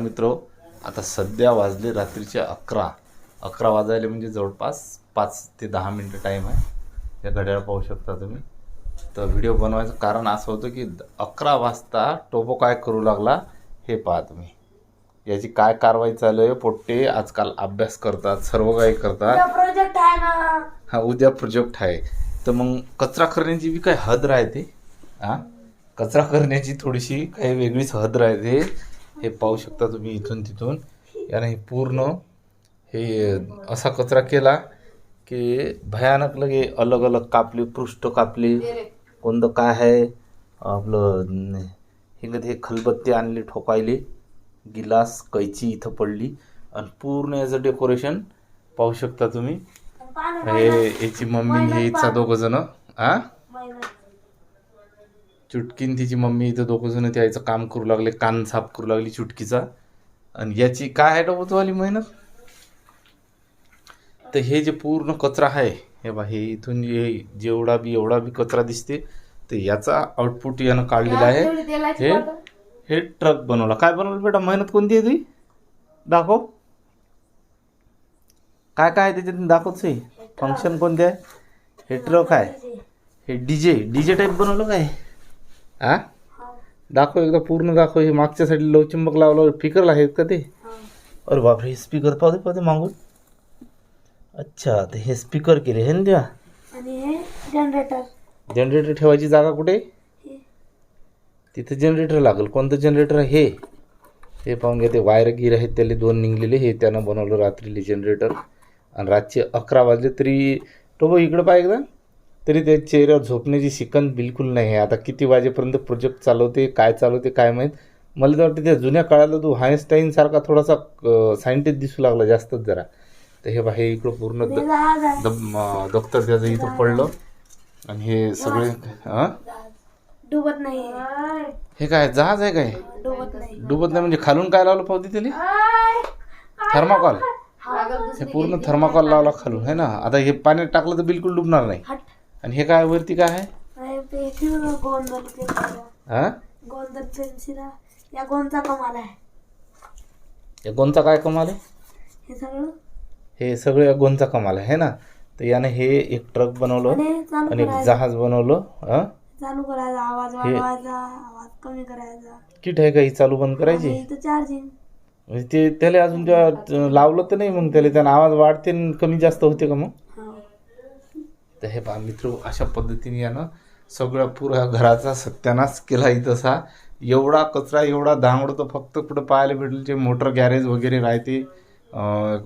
मित्र आता सध्या वाजले रात्रीचे अकरा. अकरा वाजायले म्हणजे जवळपास पाच ते दहा मिनटं टाईम आहे. या घड्याळ पाहू शकता तुम्ही. तर व्हिडिओ बनवायचं कारण असं होतं की अकरा वाजता टोपो काय करू लागला हे पहा तुम्ही. याची काय कारवाई चालू आहे पोट्टे आजकाल अभ्यास करतात सर्व काही करतात प्रोजेक्ट आहे ना? हा उद्या प्रोजेक्ट आहे. तर मग कचरा करण्याची बी काय हद राहते. हा? कचरा करण्याची थोडीशी काही वेगळीच हद राहते. हे पाहू शकता तुम्ही इथून तिथून. याने हे पूर्ण हे असा कचरा केला की भयानक लगे अलग अलग कापले पृष्ठ कापले. कोणतं काय आहे? आपलं न- हे खलबत्ते आणले ठोकायले. गिलास कैची इथं पडली. आणि पूर्ण याचं डेकोरेशन पाहू शकता तुम्ही. हे याची मम्मी हे दोघं जण. हा चुटकीन तिची मम्मी इथं दोघं जण त्याचं काम करू लागले कान साफ करू लागली चुटकीचा. आणि याची काय आहे डबतवाली मेहनत तर हे जे पूर्ण कचरा आहे हे बा हे इथून जे जेवढा बी एवढा बी कचरा दिसते तर याचा आउटपुट यानं काढलेला आहे. हे हे ट्रक बनवला. काय बनवलं बेटा? मेहनत कोणती आहे तुझी? दाखव. काय काय आहे त्याच्यात दाखवच फंक्शन कोणते आहे? हे ट्रक आहे. हे डीजे डीजे टाईप बनवलं काय? हा दाखव एकदा पूर्ण दाखव. हे मागच्या साईडला लवचिंबक लावलं स्पीकरला आहेत का ते? अरे बापरे हे स्पीकर पाहते पाहते मागून. अच्छा तर हे स्पीकर केले हे ना हे जनरेटर जनरेटर ठेवायची जागा कुठे? तिथं जनरेटर लागेल. कोणतं जनरेटर आहे? हे. हे पाहून घ्या ते वायर गिर आहेत त्याले दोन निघलेले. हे त्यानं बनवलं रात्रीले जनरेटर आणि रातचे अकरा वाजले तरी तो बघ इकडं पाय एकदा. तरी त्या चेहऱ्यावर झोपण्याची शिकन बिलकुल नाही आहे. आता किती वाजेपर्यंत प्रोजेक्ट चालवते काय चालवते काय माहीत? मला तर वाटतं त्या जुन्या काळाला तू हायन्स्टाईन सारखा थोडासा सायंटिस्ट दिसू लागला जास्तच जरा. तर हे बा हे इकडं पूर्ण द- दप्तर त्याचं इथं पडलं. आणि हे सगळे हां डुबत नाही. हे काय जहाज आहे काय? डुबत नाही. डुबत नाही म्हणजे खालून काय लावलं पावती त्याला थर्माकॉल हे पूर्ण थर्माकॉल लावला खालून है ना? आता हे पाण्यात टाकलं तर बिलकुल डुबणार नाही. आणि हे काय वरती काय आहे? हा पेन्सिला या गोंदचा कमाल आहे. या गोंचा काय कमाल आहे? हे सगळं? हे सगळं या गोंचा कमाल आहे है ना? तर याने हे एक ट्रक बनवलं आणि एक जहाज बनवलं हा? चालू करायचा. आवाज वाढवायचा. आवाज कमी करायचा. किट आहे का ही चालू बंद करायची? चार्जिंग म्हणजे ते त्याला अजून जेव्हा लावलं तर नाही मग त्याला त्यानं आवाज वाढते कमी जास्त होते का मग? तर हे पहा मित्र अशा पद्धतीने यानं सगळ्या पुऱ्या घराचा सत्यानाश केला तसा एवढा कचरा एवढा दांगड तर फक्त कुठं पाहायला भेटेल. जे मोटर गॅरेज वगैरे राहते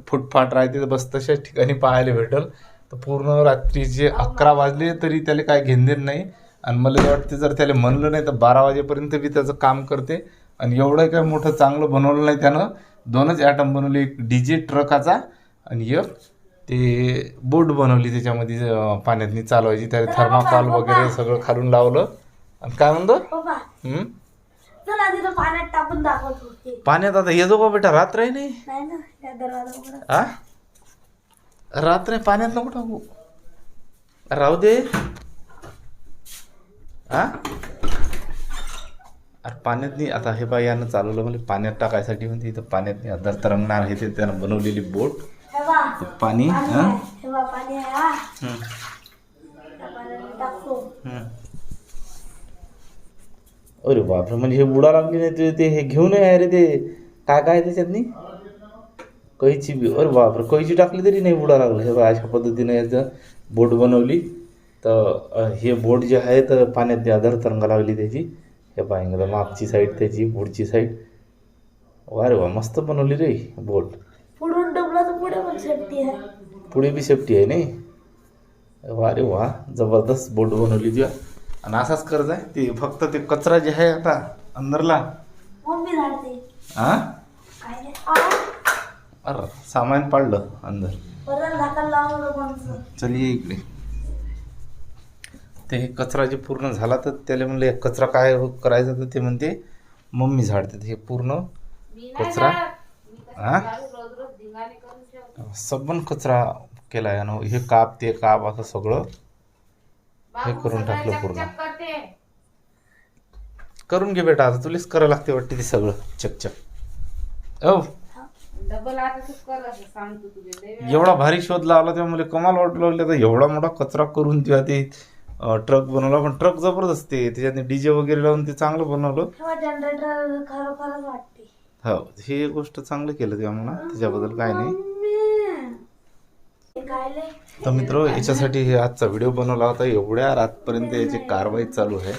फुटफाट राहते तर बस तशाच ठिकाणी पाहायला भेटेल. तर पूर्ण रात्री जे अकरा वाजले तरी त्याला काय घेणदेण नाही. आणि मला वाटते जर त्याला म्हणलं नाही तर बारा वाजेपर्यंत बी त्याचं काम करते. आणि एवढं काय मोठं चांगलं बनवलं नाही त्यानं. दोनच ॲटम बनवले एक डी जे ट्रकाचा आणि एक ते बोट बनवली त्याच्यामध्ये पाण्यातनी चालवायची. त्याला थर्माकॉल वगैरे सगळं खालून लावलं. आणि काय म्हणतो? हं? पाण्यात टाकून दाखवतो ते पाण्यात आता येतो का बेटा रात्र आहे नाही त्या आ? रात्र पाण्यात नको टाकू. राहू दे. अरे पाण्यात नाही. आता हे बाई यानं चालवलं म्हणजे पाण्यात टाकायसाठी म्हणजे इथं पाण्यात नाही. अदर तरंगणार आहे ते. त्यानं बनवलेली बोट. हे बा पाणी हं? हे हा हं, त्या पाण्यात टाकतो हं. अरे बापरे म्हणजे हे बुडा लागली नाही ते- ते हे घेऊन आहे रे ते काय काय आहे त्याच्यात नाही कैची बी अरे बापरे कैची टाकली तरी नाही बुडा लागलं. हे बघा अशा पद्धतीने याचं बोट बनवली. तर हे बोट जे आहे तर पाण्यात ते आधार तरंगा लागली त्याची. हे पाहिजे मागची साईड त्याची पुढची साईड अरे वा मस्त बनवली रे बोट. पुढे पण सेफ्टी आहे. पुढे बी सेफ्टी आहे नाही? वा रे वा. जबरदस्त बोट बनवली तुझ्या आणि असाच कर्ज आहे ते. फक्त ते कचरा जे आहे आता अंदरला. मम्मी झाडते. हा अरे सामान पाडलं अंदर. चल ये इकडे. ते हे कचरा जे पूर्ण झाला तर त्याला म्हणले कचरा काय हो- करायचं तर ते म्हणते मम्मी झाडते. हे पूर्ण कचरा. हा सबन कचरा केला यानं हे काप ते काप असं सगळं. हे करून टाकलं पूर्ण. करून घे बेटा आता तुलाच करावं लागते वाटते ते सगळं. चकचक. वेळा. एवढा भारी शोध लावला तेव्हा मला कमाल वाटू लागले. तर एवढा मोठा कचरा करून तेव्हा ते ट्रक बनवला पण ट्रक जबरदस्त आहे. त्याच्यात डीजे वगैरे लावून ते चांगलं बनवलं. जनरेटर खरोखरच वाटते. हो ही एक गोष्ट चांगलं केलं तेव्हा म्हणा त्याच्याबद्दल काय नाही. हे तर मित्र याच्यासाठी हे आजचा व्हिडिओ बनवला होता. एवढ्या रातपर्यंत याची कारवाई चालू आहे.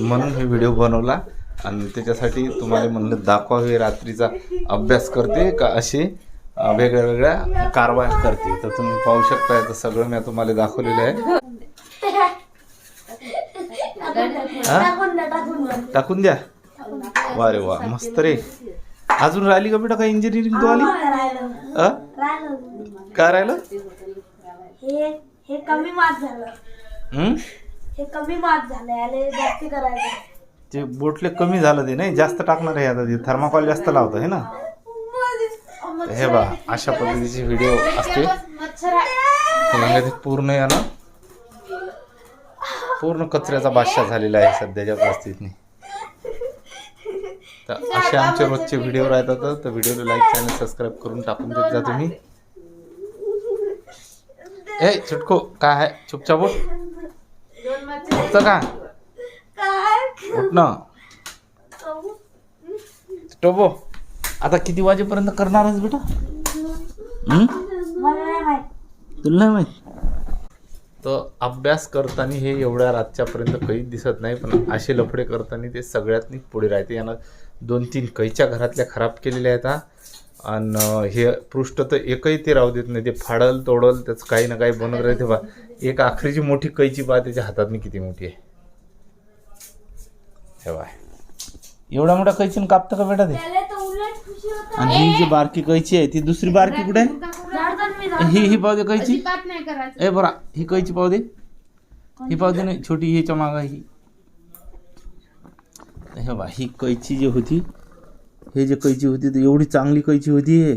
म्हणून हे व्हिडिओ बनवला आणि त्याच्यासाठी तुम्हाला म्हणलं दाखवावे रात्रीचा अभ्यास करते का असे अं, वेगळ्या वेगळ्या कारवाया करते. तर तुम्ही पाहू शकता तर सगळं मी तुम्हाला दाखवलेलं आहे. हा? टाकून द्या. वा रे वा मस्त रे. अजून राहिली का बेटा काय इंजिनिअरिंग तू आली? अ? काय राहिलं हे हे कमी मार्क झालं. हं? हे कमी मार्क झालं याले जास्ती करायचं. ते बोटले कमी झालं ते नाही जास्त टाकणार आहे आता ते. थर्माकॉल जास्त लावतं हे ना? हे बा अशा पद्धतीचे व्हिडिओ असते. आहे. म्हणजे ते पूर्ण आहे ना. पूर्ण कचऱ्याचा बादशाह झालेला आहे सध्याच्या परिस्थितीने तर असे आमचे रोजचे व्हिडिओ राहतात तर व्हिडिओला लाईक चॅनल सबस्क्राईब करून टाकून देत जा तुम्ही. ए चुटको काय आहे? चुपचाप उठ. उठतं का? उठ ना. टोबो आता किती वाजेपर्यंत करणार आहेस बेटा तुला नाही माहीत? तर अभ्यास करताना हे एवढ्या रातच्यापर्यंत काहीच दिसत नाही पण असे लफडे करताना ते सगळ्यात पुढे राहते. यानं दोन तीन कैच्या घरातल्या खराब केलेल्या आहेत हा. आणि हे पृष्ठ तर एकही ते राहू देत नाही. ते फाडल तोडल त्याचं काही ना काही बनत राहते बा. एक आखरीची मोठी कैची पहा त्याच्या हातात मी किती मोठी आहे. हे बा एवढा मोठा कैचीन कापतं का बेटा ते? आणि ही जी बारकी कैची आहे ती दुसरी बारकी कुठे आहे? ही ही पाहू दे कैची. अजिबात नाही करायचं. ए बरा. ही कैची दे. ही पाहू दे नाही छोटी ह्याच्या मागा ही. हे बा ही कैची जी होती हे जे कैची होती ती एवढी चांगली कैची होती हे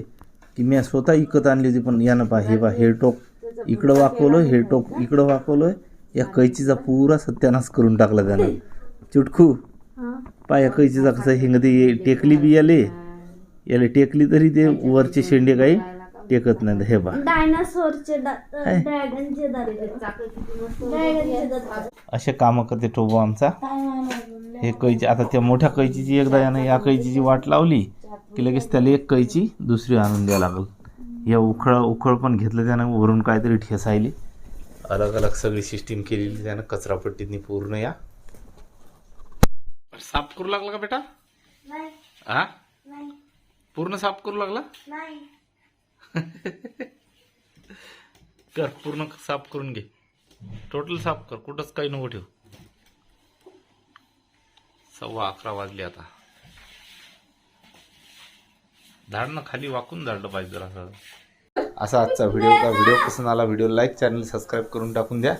की मी स्वतः इकत आणली होती पण यानं पा हे बा हे टोक इकडं वाकवलं हे टोक इकडं वाकवलं या कैचीचा पुरा सत्यानाश करून टाकला त्यानं. चुटकू. पा या कैचीचा कसं हिंग ते टेकली बी याले. याले टेकली तरी ते वरचे शेंडे काही टेकत नाही हे बा डायनासोरचे. ड्रॅगनचे असे कामं करते टोबो आमचा. हे कैची आता त्या मोठ्या कैचीची एकदा यानं या कैचीची वाट लावली की लगेच त्याला एक कैची दुसरी आणून द्यावं लागल. या उखळ उखळ पण घेतलं त्यानं वरून काहीतरी ठेसायली. अलग अलग सगळी सिस्टीम केलेली त्यानं कचरापट्टीतनी पूर्ण या. साफ करू लागला का बेटा? नाही. हा नाही. पूर्ण साफ करू लागला? नाही. कर पूर्ण साफ करून घे. टोटल साफ कर कुठंच काही नको ठेव. सव्वा अकरा वाजले आता. झाडनं खाली वाकून झाडलं पाहिजे जरा. असा आजचा व्हिडिओ का व्हिडिओ पसंत आला व्हिडिओ लाईक चॅनल सबस्क्राईब करून टाकून द्या.